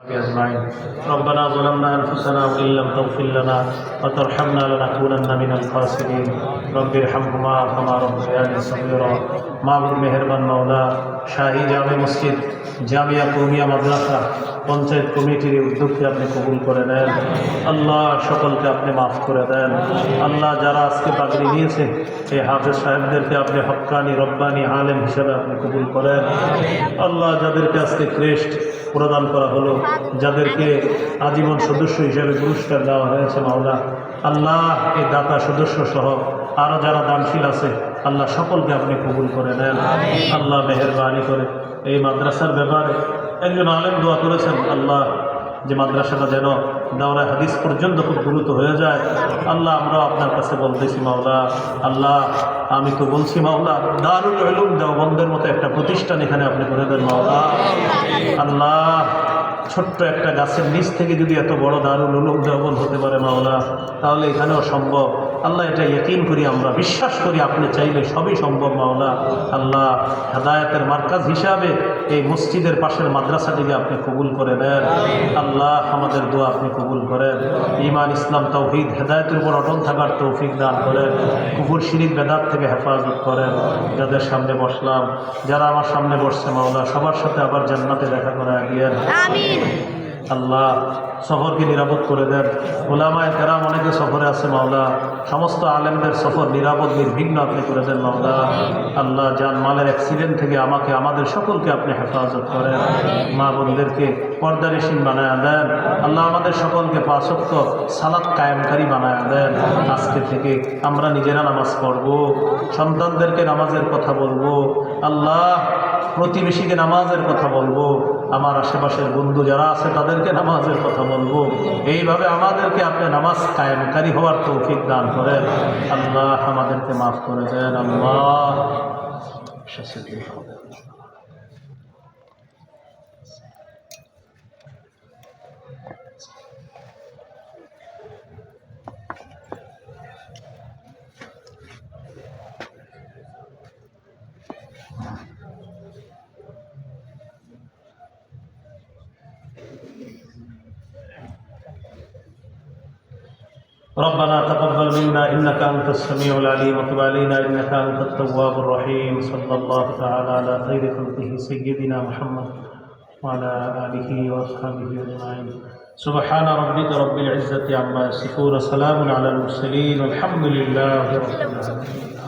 أجمعين ربنا ظلمنا أنفسنا وإن لم تغفر لنا وترحمنا لنكونن من الخاسرين رب ارحمهما كما ربياني صغيرا মাহবুব মেহেরবান মাওলা শাহী জামে মসজিদ জামিয়া কৌমিয়া মাদ্রাসা পঞ্চায়েত কমিটির এই উদ্যোগকে আপনি কবুল করে নেন আল্লাহ সকলকে আপনি মাফ করে দেন আল্লাহ যারা আজকে পাগড়ি নিয়েছে এই হাফেজ সাহেবদেরকে আপনি হক্কানি রব্বানি আলেম হিসেবে আপনি কবুল করেন আল্লাহ যাদেরকে আজকে ক্রেস্ট প্রদান করা হলো যাদেরকে আজীবন সদস্য হিসেবে পুরস্কার দেওয়া হয়েছে মাওলা। আল্লাহ এ দাতা সদস্য সহ আরও যারা দানশীল আছে আল্লাহ সকলকে আপনি কবুল করে নেন। আল্লাহ মেহরবানি করে। এই মাদ্রাসার ব্যাপারে একজন আলেম দোয়া করেছেন আল্লাহ যে মাদ্রাসাটা যেন দাওরা হাদিস পর্যন্ত খুব দ্রুত হয়ে যায়। আল্লাহ আমরা আপনার কাছে বলতেছি মাওলা আল্লাহ আমি তো বলছি, মাওলা দারুল এলুম দেওবন্দের মতো একটা প্রতিষ্ঠান এখানে আপনি করে দেন, মাওলা। আল্লাহ, ছোট্ট একটা গাছের নিচ থেকে যদি এত বড় দারুল উলুম দেওবন হতে পারে, মাওলা, তাহলে এখানেও সম্ভব। আল্লাহ এটা ইয়কিন করি আমরা বিশ্বাস করি আপনি চাইলে সবই সম্ভব মাওলা। আল্লাহ হেদায়তের মার্কাজ হিসাবে এই মসজিদের পাশের মাদ্রাসাটিকে আপনি কবুল করে নেন। আল্লাহ আমাদের দোয়া আপনি কবুল করেন। ইমান ইসলাম তৌহিদ হেদায়তের উপর অটল থাকার তৌফিক দান করেন। কুকুর শিরিক বেদাত থেকে হেফাজত করেন। যাদের সামনে বসলাম যারা আমার সামনে বসছে মাওলা সবার সাথে আবার জান্নাতে দেখা করা দিয়েন আল্লাহ, সফরকে নিরাপদ করে দেন। ওলামায় কেরাম অনেকে সফরে আছে, মাওলা। সমস্ত আলেমদের সফর নিরাপদ, নির্বিঘ্ন আপনি করে দেন, মাওলা। আল্লাহ যান মালের অ্যাক্সিডেন্ট থেকে আমাকে, আমাদের সকলকে আপনি হেফাজত করেন। মা বোনদেরকে পর্দারেসীন বানায় দেন। আল্লাহ আমাদের সকলকে পাশক্ত সালাদ কায়েমকারী বানায় দেন। আজকে থেকে আমরা নিজেরা নামাজ পড়ব, সন্তানদেরকে নামাজের কথা বলব, আল্লাহ প্রতিবেশীকে নামাজের কথা বলব আমার আশেপাশের বন্ধু যারা আছে, তাদেরকে নামাজের কথা বলব। এইভাবে আমাদেরকে আপনি নামাজ কায়েমকারী হওয়ার তৌফিক দান করেন। আল্লাহ আমাদেরকে মাফ করে দেন। আল্লাহ। ربنا تقبل منا إنك أنت السميع العليم وتب علينا إنك أنت التواب الرحيم. صلى الله تعالى على خير خلقه سيدنا محمد وعلى آله وأصحابه أجمعين. سبحان ربك رب العزة عما يصفون سلام على المرسلين والحمد لله رب العالمين.